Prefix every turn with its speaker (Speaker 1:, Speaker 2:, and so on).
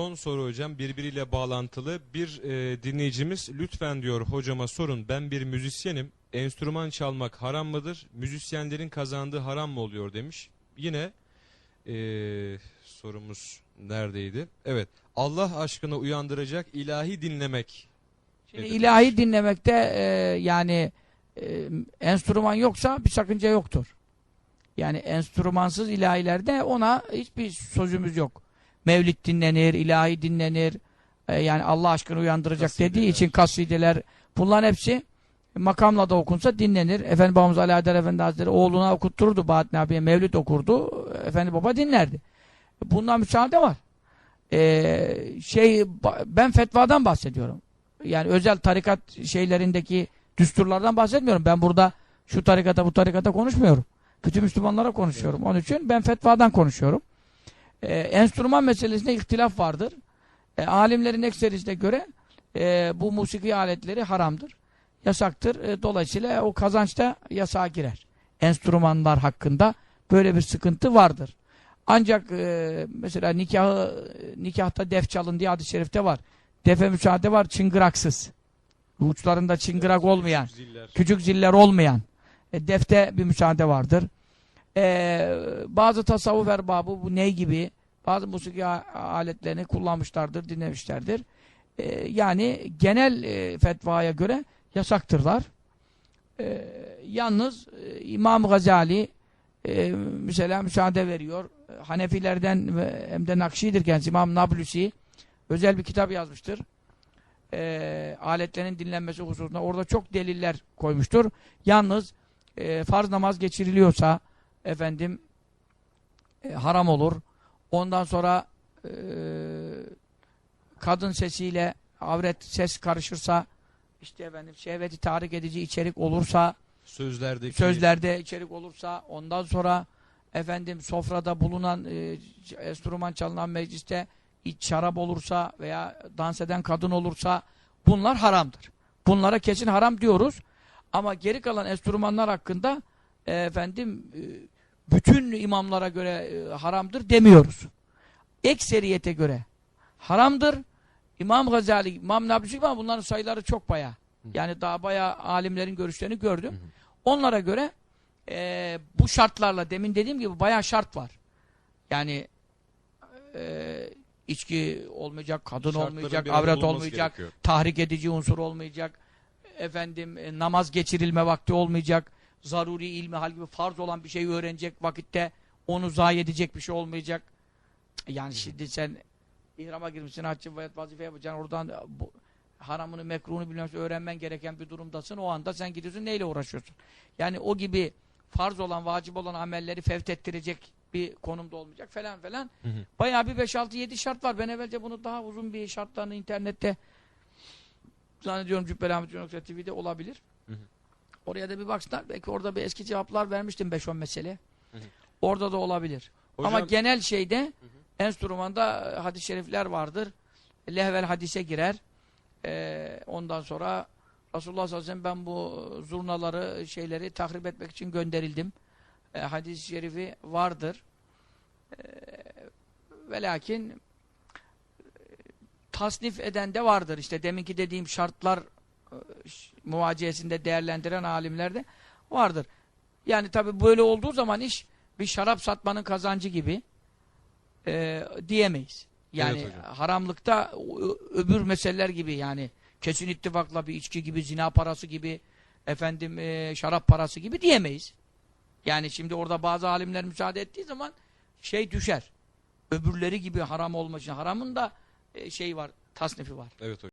Speaker 1: Son soru hocam birbiriyle bağlantılı. Bir e, dinleyicimiz lütfen diyor hocama sorun ben bir müzisyenim. Enstrüman çalmak haram mıdır? Müzisyenlerin kazandığı haram mı oluyor demiş. Yine e, sorumuz neredeydi? Evet Allah aşkına uyandıracak ilahi dinlemek.
Speaker 2: Şimdi
Speaker 1: nedir?
Speaker 2: ilahi dinlemekte e, yani e, enstrüman yoksa bir sakınca yoktur. Yani enstrümansız ilahilerde ona hiçbir sözümüz yok. Mevlid dinlenir, ilahi dinlenir. E, yani Allah aşkına uyandıracak
Speaker 1: Kasideler.
Speaker 2: dediği için kasideler. Bunların hepsi makamla da okunsa dinlenir. Efendi babamız Ali Adel Efendi Hazretleri oğluna okuttururdu Bahattin abiye mevlid okurdu. Efendi baba dinlerdi. Bundan müsaade var. E, şey ben fetvadan bahsediyorum yani özel tarikat şeylerindeki düsturlardan bahsetmiyorum. Ben burada şu tarikata bu tarikata konuşmuyorum. Bütün Müslümanlara konuşuyorum. Onun için ben fetvadan konuşuyorum. Ee, enstrüman meselesinde ihtilaf vardır. Ee, alimlerin ekserisine göre e, bu musiki aletleri haramdır. Yasaktır. E, dolayısıyla o kazançta yasağa girer. Enstrümanlar hakkında böyle bir sıkıntı vardır. Ancak e, mesela nikahı nikahta def çalın diye hadis-i şerifte var. Defe müsaade var çıngıraksız. Uçlarında çıngırak olmayan,
Speaker 1: Ziller.
Speaker 2: küçük ziller olmayan. E, defte bir müsaade vardır. E, bazı tasavvuf erbabı bu ney gibi bazı musiki aletlerini kullanmışlardır, dinlemişlerdir. E, yani genel e, fetvaya göre yasaktırlar. E, yalnız e, İmam Gazali e, mesela müsaade veriyor. Hanefilerden hem de Nakşi'dir kendisi İmam Nablusi özel bir kitap yazmıştır. E, aletlerin dinlenmesi hususunda. Orada çok deliller koymuştur. Yalnız e, farz namaz geçiriliyorsa efendim e, haram olur. Ondan sonra e, kadın sesiyle avret ses karışırsa işte efendim şehveti tahrik edici içerik olursa
Speaker 1: Sözlerdeki
Speaker 2: sözlerde içerik olursa ondan sonra efendim sofrada bulunan e, enstrüman çalınan mecliste iç şarap olursa veya dans eden kadın olursa bunlar haramdır. Bunlara kesin haram diyoruz. Ama geri kalan enstrümanlar hakkında e, efendim e, bütün imamlara göre e, haramdır demiyoruz. Ekseriyete göre haramdır. İmam Gazali, İmam Nablusi İmam bunların sayıları çok baya. Yani daha baya alimlerin görüşlerini gördüm. Onlara göre e, bu şartlarla demin dediğim gibi bayağı şart var. Yani e, içki olmayacak, kadın
Speaker 1: şartların
Speaker 2: olmayacak, avret olmayacak,
Speaker 1: gerekiyor.
Speaker 2: tahrik edici unsur olmayacak, efendim e, namaz geçirilme vakti olmayacak, zaruri ilmi hal gibi farz olan bir şeyi öğrenecek vakitte onu zayi edecek bir şey olmayacak. Yani şimdi sen ihrama girmişsin, haccı vazife yapacaksın, oradan bu, haramını, mekruhunu bilmem öğrenmen gereken bir durumdasın. O anda sen gidiyorsun neyle uğraşıyorsun? Yani o gibi farz olan, vacip olan amelleri fevt ettirecek bir konumda olmayacak falan falan.
Speaker 1: Hı hı.
Speaker 2: Bayağı bir 5-6-7 şart var. Ben evvelce bunu daha uzun bir şartlarını internette zannediyorum Cübbeli Ahmet TV'de olabilir.
Speaker 1: Hı hı.
Speaker 2: Oraya da bir baksınlar. Belki orada bir eski cevaplar vermiştim 5-10 mesele.
Speaker 1: Hı hı.
Speaker 2: Orada da olabilir.
Speaker 1: Hocam,
Speaker 2: Ama genel şeyde enstrümanda e, hadis-i şerifler vardır. Lehvel hadise girer. Ee, ondan sonra Resulullah sallallahu aleyhi ve sellem ben bu zurnaları şeyleri tahrip etmek için gönderildim. Ee, hadis-i şerifi vardır. Ee, ve lakin e, tasnif eden de vardır. İşte deminki dediğim şartlar muvaciyesinde değerlendiren alimlerde vardır. Yani tabi böyle olduğu zaman iş bir şarap satmanın kazancı gibi e, diyemeyiz. Yani
Speaker 1: Evet hocam.
Speaker 2: haramlıkta öbür meseleler gibi yani kesin ittifakla bir içki gibi, zina parası gibi, efendim e, şarap parası gibi diyemeyiz. Yani şimdi orada bazı alimler müsaade ettiği zaman şey düşer. Öbürleri gibi haram olma için haramın da e, şey var, tasnifi var.
Speaker 1: Evet hocam.